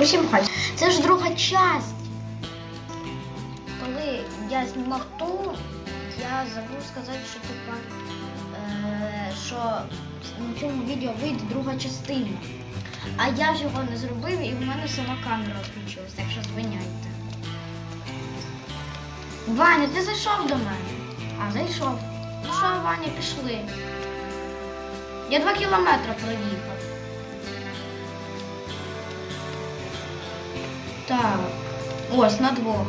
Усім хай. Це ж друга часть. Коли я знімав ту, я забув сказати, що типа, е, що на цьому відео вийде друга частина. А я ж його не зробив і в мене сама камера включилась, так що звиняйте. Ваня, ти зайшов до мене? А, зайшов. Ну що, Ваня, пішли. Я два кілометри проїхав. Так. Ось на двох.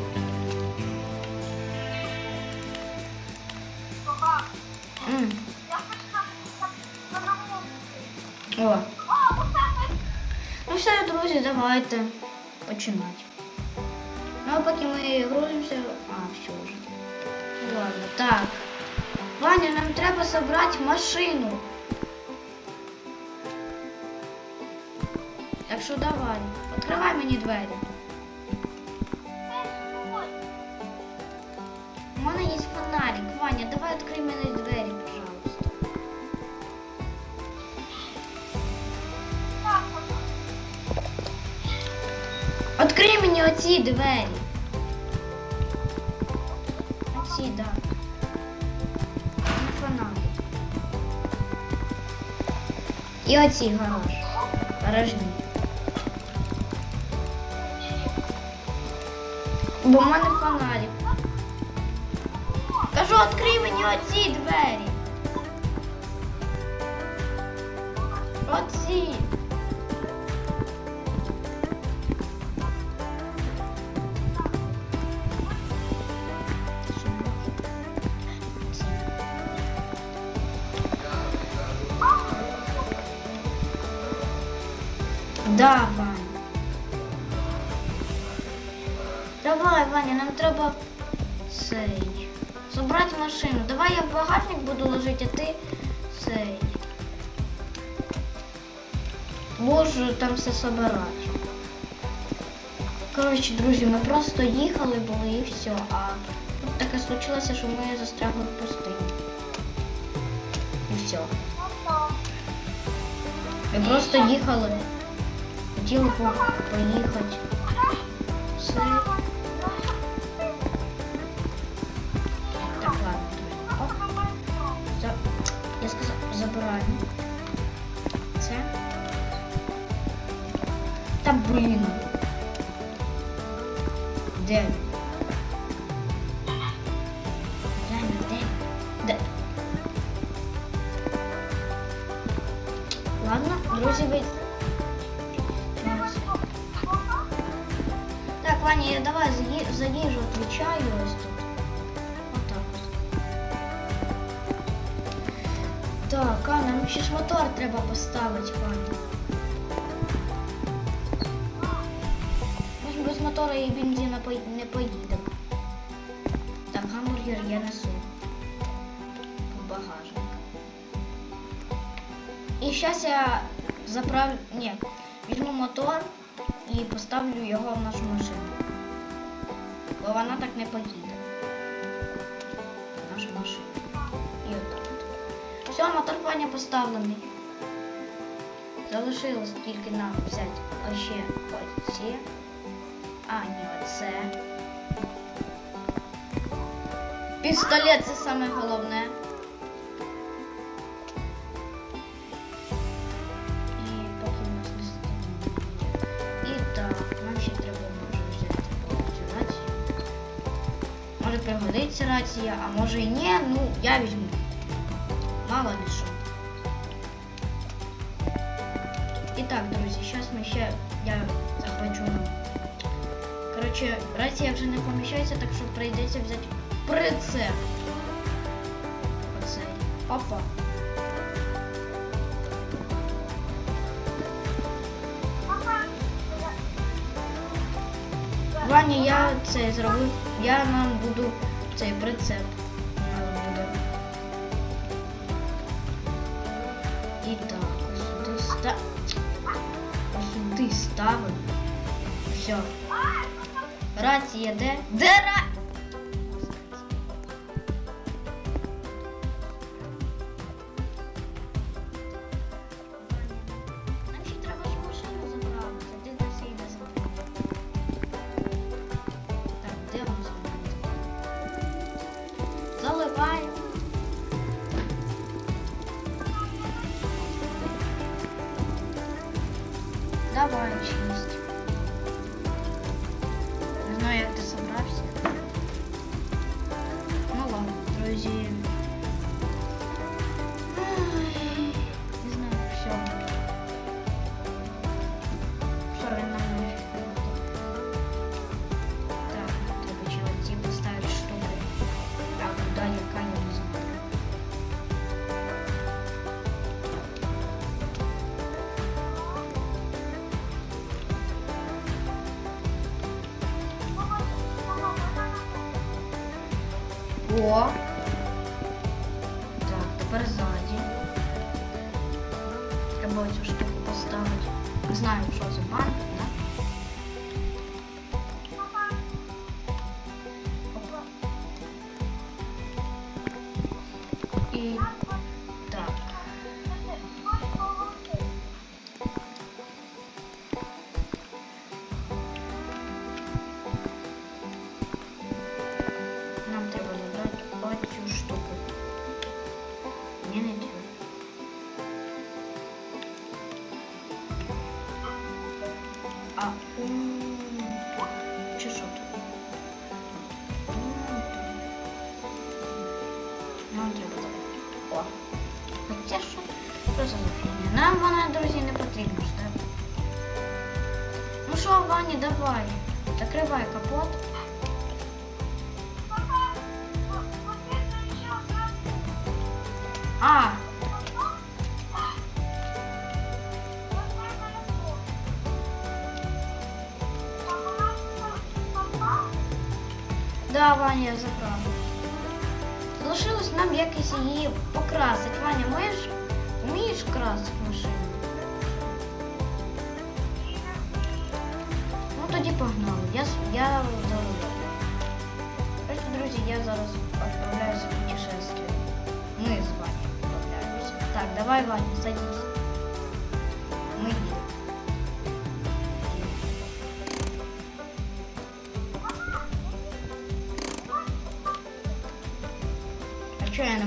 Другому. О. Ну все, друзі, давайте починати. Ну а поки ми грузимося. А, все вже. Ладно, так. Ваня, нам треба забрати машину. Так що давай. Відкривай мені двері. Ваня, давай відкрий мені двері, пожалуйста. Так. Відкрий мені оці двері. Оці, да. На фонарик. І оці гараж. Гаражні. Бо в мене фонарик. Кажу, відкрий мені оці двері. Оці. Да, Ваня. Давай, Ваня, нам треба цей. Забрати машину. Давай я в багажник буду ложити, а ти цей. Можу там все собирати. Коротше, друзі, ми просто їхали були і все. А тут таке случилося, що ми застрягли в пустині. І все. Ми просто їхали. Хотіли поїхати. Все. Забираємо. Це. Та блін. Де? він? Де? Де? Ладно, друзі, ви. Так, Ваня, я давай за, ї- за їжу відвічаю ось. Так, а нам ще ж мотор треба поставити, Ваня. Ми ж без мотора і бензина не поїдемо. Так, гамбургер я несу. В багажник. І зараз я заправлю. Ні, візьму мотор і поставлю його в нашу машину. Бо вона так не поїде. Все, мотор Ваня поставлений. Залишилось тільки нам взяти ще оці. А, ні, оце. Пістолет це саме головне. Пригодиться рація, а може і ні, ну я візьму. Мало ли що. І так, друзі, зараз ми ще я захвачу. Коротше, рація вже не поміщається, так що прийдеться взяти прицеп. Оцей. Опа. Ваня, я це зробив. Я нам буду цей прицеп. Сюди ставимо. Все. Рація де? Де ра? О! Так, тепер ззаді. Треба цю штуку поставити. Не знаю, що за банк, давай. Закривай капот. А, да, Ваня, я забрав. Залишилось нам якось її покрасити. Ваня, можеш, вмієш красити машину? погнали. Я, с- я за рулем. Короче, друзі, я зараз відправляюся в путешествие. Ми з Ваней відправляємося. Так, давай, Ваня, садись. Ми їдемо. А чого я не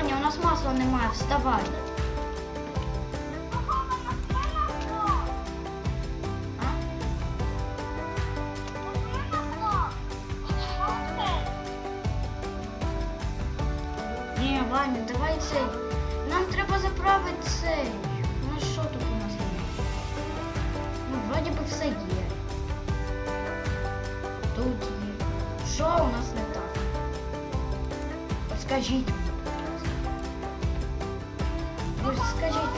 Пані, у нас масла немає, вставай. Ні, Ваня, давай цей. Нам треба заправити цей. Ну що тут у нас є? Ну, вроді би все є. Тут є. Що у нас не так? Скажіть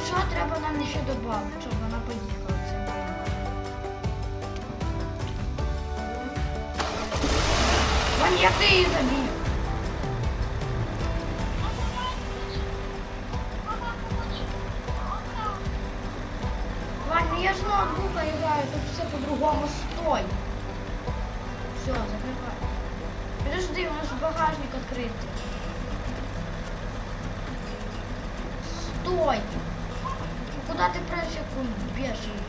що треба нам ще додати, щоб вона поїхала ця машина? Ваня, як ти її забіг? Вань, ну я ж ноутбука играю, тут все по-другому стой. Все, закрывай. Подожди, у нас багажник открытый. Стой! Куда ты он бешеный?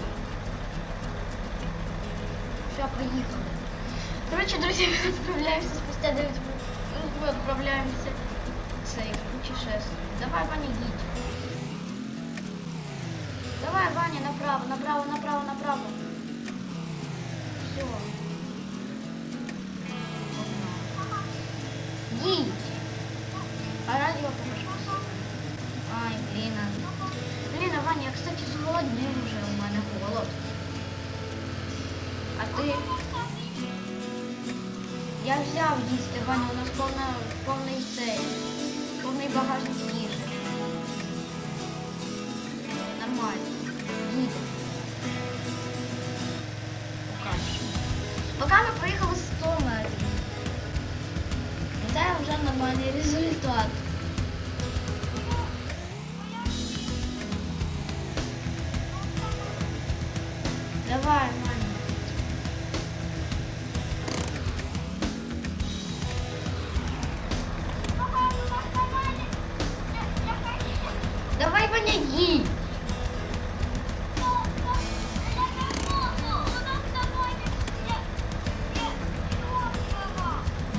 Все, поехали. Короче, друзья, мы отправляемся спустя 9 минут. Мы отправляемся в цей путешествие. Давай, Ваня, едь. Давай, Ваня, направо, направо, направо, направо. Все. Едь. А радио взяв їсти, Ваня, у нас повна, повний цей, повний багажник їжі. Нормально. Їде. Поки ми проїхали 100 метрів. Це вже нормальний результат.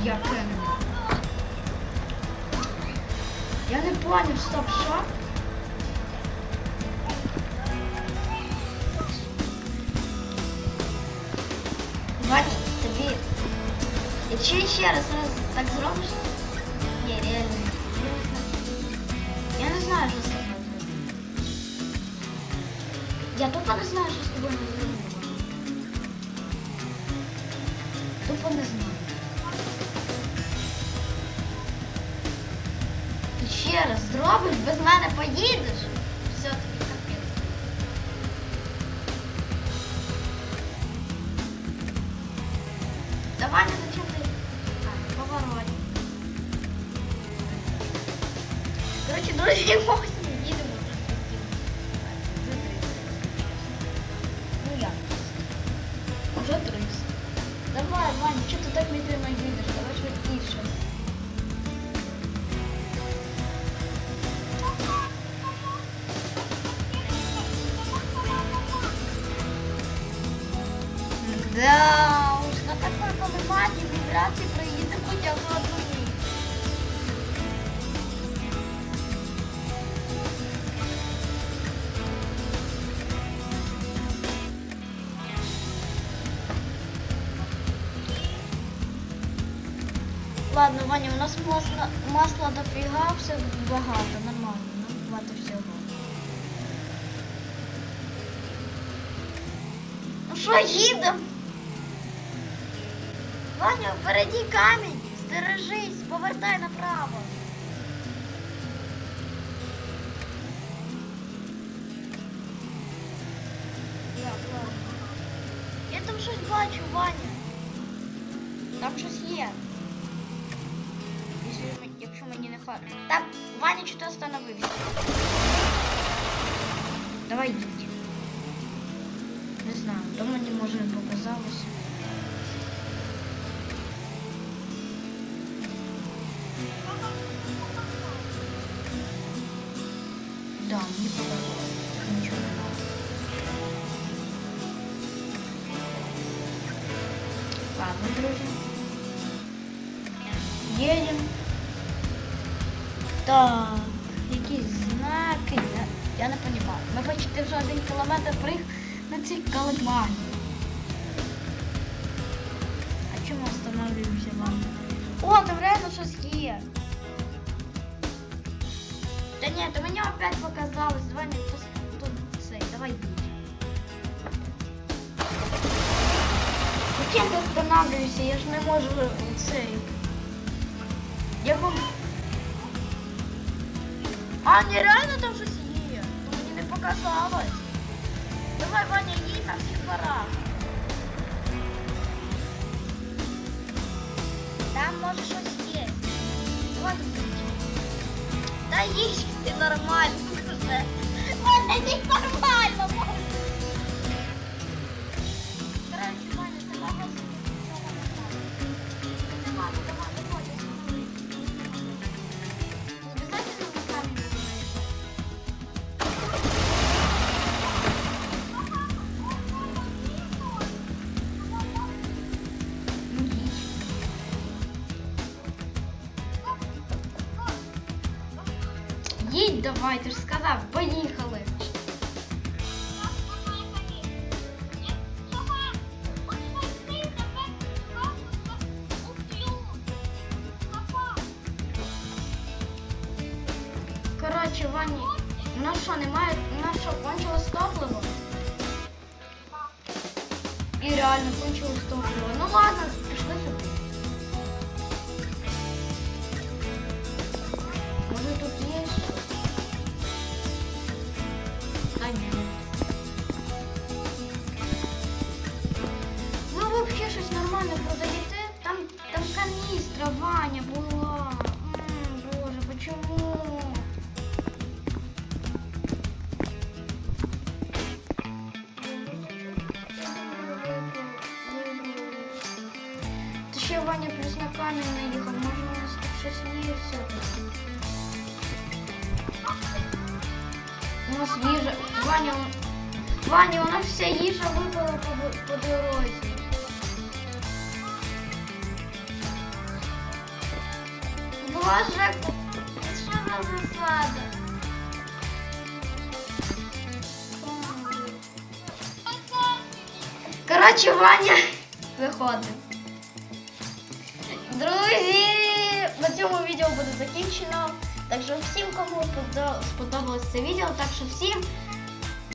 Яке нема? Я не понял, стоп, що? Ваня, тобі... Якщо ще раз раз так зробиш... Ні, реально. Я не знаю, що з тобою. Я тупо не знаю, тобою не зробити. Тупо не знаю. Зробиш, без мене поїдеш. Все, тобі капець. Давай, не зачем ти? А, поворот. Короче, друзі, вже Ну? Уже 300. Давай, Ваня, що ти так медленно їдеш? Давай швидкіше. Да, проедем хотя бы одну милю. Ладно, Ваня, у нас масла, масла дофіга, все багато, нормально, нам хватить всього. Ну що, їдемо? Ваня, впереді камінь, стережись, повертай направо. Я, там щось бачу, Ваня. Там щось є. Якщо, мені не хватить. Так, Ваня, ти остановився? Давай йдіть. Не знаю, то мені може не. Показалось. Ладно, друзі. Едем. Так, якісь знаки. Я, не розумію. Ми почти вже один кілометр приг на цій калимані. А чому останавливаемся вам? О, там реально щось є. Та ні, то мені опять показалось. Давай не тут, тут цей, давай йди. Зачем ти останавливаешься? Я ж не можу цей. Я вам... А, нереально там щось є. То мені не показалось. Давай, Ваня, їдь на всіх парах. Там може щось є. Давай їдь. Та їдь, ты нормально вже. Ваня, не нормально, давай, ти ж сказав, поїхали. Коротше, Вані, у нас що, немає, у нас що, кончилось топливо? І реально кончилось топливо. Ну ладно, Ваня, Ваня, у нас вся їжа випала по, по дорозі. Боже, що за засада? Коротше, Ваня виходить. Друзі, на цьому відео буде закінчено. Так що всім, кому сподобалось це відео, так що всім